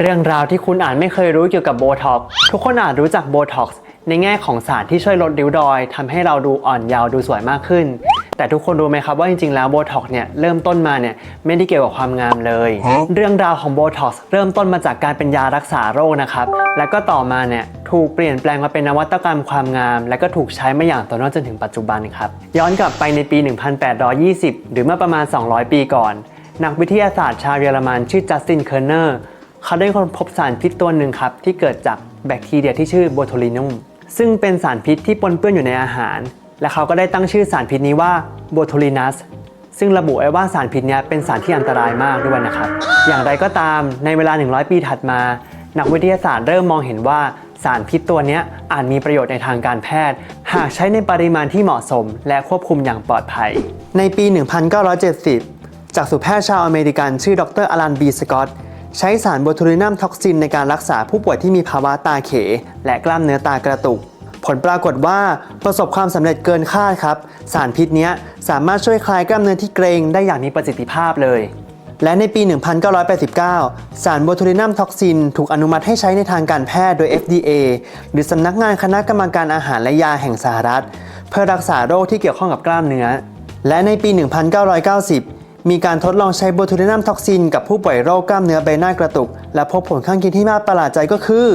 เรื่องราวที่คุณอาจไม่เคยรู้เกี่ยวกับโบท็อกซ์ทุกคนอาจรู้จักโบท็อกซ์ในแง่ของสารที่ช่วยลดริ้วรอยทำให้เราดูอ่อนเยาว์ดูสวยมากขึ้น แต่ทุกคนรู้ไหมครับว่าจริงๆแล้วโบท็อกซ์เนี่ยเริ่มต้นมาเนี่ยไม่ได้เกี่ยวกับความงามเลย เรื่องราวของโบท็อกซ์เริ่มต้นมาจากการเป็นยารักษาโรคนะครับแล้วก็ต่อมาเนี่ยถูกเปลี่ยนแปลงมาเป็นนวัตกรรมความงาม และก็ถูกใช้มาอย่างต่อเนื่องจนถึงปัจจุบันครับย้อนกลับไปในปี 1820 หรือเมื่อประมาณ 200 ปีก่อน นักวิทยาศาสตร์ชาวเยอรมันชื่อจัสตินเคอร์เนอร์ เขาได้ค้นพบสารพิษตัวหนึ่งครับ ที่เกิดจากแบคทีเรียที่ชื่อโบโทลินุมซึ่งเป็นสารพิษที่ปนเปื้อนอยู่ในอาหาร และเขาก็ได้ตั้งชื่อสารพิษนี้ว่าโบโทลินัสซึ่งระบุไว้ว่าสารพิษนี้เป็นสารที่อันตรายมากด้วยนะครับ อย่างไรก็ตามในเวลา 100 ปีถัดมา นักวิทยาศาสตร์เริ่มมองเห็นว่าสารพิษตัวนี้อาจมีประโยชน์ในทางการแพทย์ หากใช้ในปริมาณที่เหมาะสม และควบคุมอย่างปลอดภัย ในปี 1970 จากสุแพทย์ชาวอเมริกันชื่อดรอลันบีสกอต ใช้สารโบทูลินัมท็อกซินในการรักษาผู้ป่วยที่มีภาวะตาเข และกล้ามเนื้อตากระตุก ผลปรากฏว่าประสบความสำเร็จเกินคาดครับ สารพิษนี้สามารถช่วยคลายกล้ามเนื้อที่เกร็งได้อย่างมีประสิทธิภาพเลย และในปี 1989 สารโบทูลินัมท็อกซิน ถูกอนุมัติให้ใช้ในทางการแพทย์โดย FDA หรือสำนักงานคณะกรรมการอาหารและยาแห่งสหรัฐ เพื่อรักษาโรคที่เกี่ยวข้องกับกล้ามเนื้อ และในปี 1990 มีการทดลองใช้โบทูลินัมท็อกซินกับผู้ป่วยโรคกล้ามเนื้อใบหน้ากระตุก และพบผลข้างเคียงที่น่าประหลาดใจก็คือ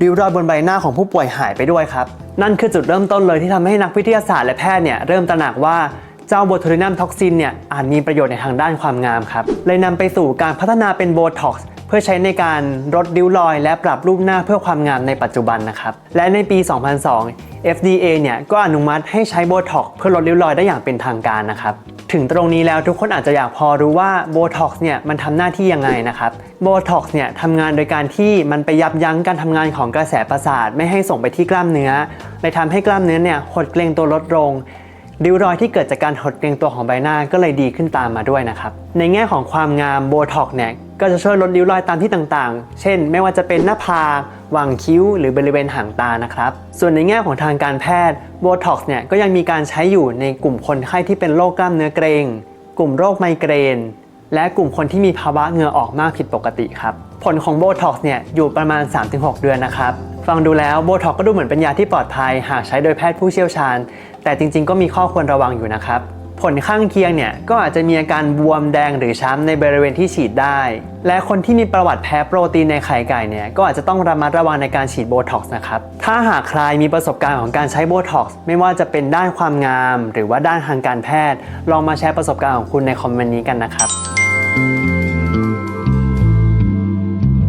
ริ้วรอยบนใบหน้าของผู้ป่วยหายไปด้วยครับ นั่นคือจุดเริ่มต้นเลยที่ทำให้นักวิทยาศาสตร์และแพทย์เนี่ยเริ่มตระหนักว่าเจ้าโบทูลินัมท็อกซินเนี่ยอาจมีประโยชน์ในทางด้านความงามครับ เลยนำไปสู่การพัฒนาเป็นโบท็อกซ์เพื่อใช้ในการลดริ้วรอย และปรับรูปหน้าเพื่อความงามในปัจจุบันนะครับ และในปี 2002 FDA เนี่ยก็อนุมัติให้ใช้โบท็อกซ์เพื่อลดริ้วรอยได้อย่างเป็นทางการนะครับ ถึงตรงนี้แล้วทุกคนอาจจะอยากพอรู้ว่าโบท็อกซ์เนี่ยมันทำหน้าที่ยังไงนะครับโบท็อกซ์เนี่ยทำงานโดยการที่มันไปยับยั้งการทำงานของกระแสประสาท ไม่ให้ส่งไปที่กล้ามเนื้อเลยทำให้กล้ามเนื้อเนี่ยหดเกร็งตัวลดลง ริ้วรอยที่เกิดจากการหดเกรงตัวของใบหน้าก็เลยดีขึ้นตามมาด้วยนะครับ ในแง่ของความงามโบท็อกเนี่ยก็จะช่วยลดริ้วรอยตามที่ต่างๆ เช่น ไม่ว่าจะเป็นหน้าผากหว่างคิ้ว หรือบริเวณหางตานะครับ ส่วนในแง่ของทางการแพทย์โบท็อกซ์เนี่ยก็ยังมีการใช้อยู่ในกลุ่มคนไข้ที่เป็นโรคกล้ามเนื้อเกรง กลุ่มโรคไมเกรน และกลุ่มคนที่มีภาวะเหงื่อออกมากผิดปกติครับ ผลของโบท็อกซ์เนี่ยอยู่ประมาณ 3-6 เดือนนะครับ ฟังดูแล้วโบท็อกก็ดูเหมือนเป็นยาที่ปลอดภัย หากใช้โดยแพทย์ผู้เชี่ยวชาญ แต่จริงๆ ก็มีข้อควรระวังอยู่นะครับ ผลข้างเคียงเนี่ยก็อาจจะมีอาการบวมแดงหรือช้ำในบริเวณที่ฉีดได้ และคนที่มีประวัติแพ้โปรตีนในไข่ไก่เนี่ยก็อาจจะต้องระมัดระวังในการฉีดโบท็อกซ์นะครับ ถ้าหากใครมีประสบการณ์ของการใช้โบท็อกซ์ไม่ว่าจะเป็นด้านความงาม หรือว่าด้านทางการแพทย์ ลองมาแชร์ประสบการณ์ของคุณในคอมเมนต์นี้กันนะครับ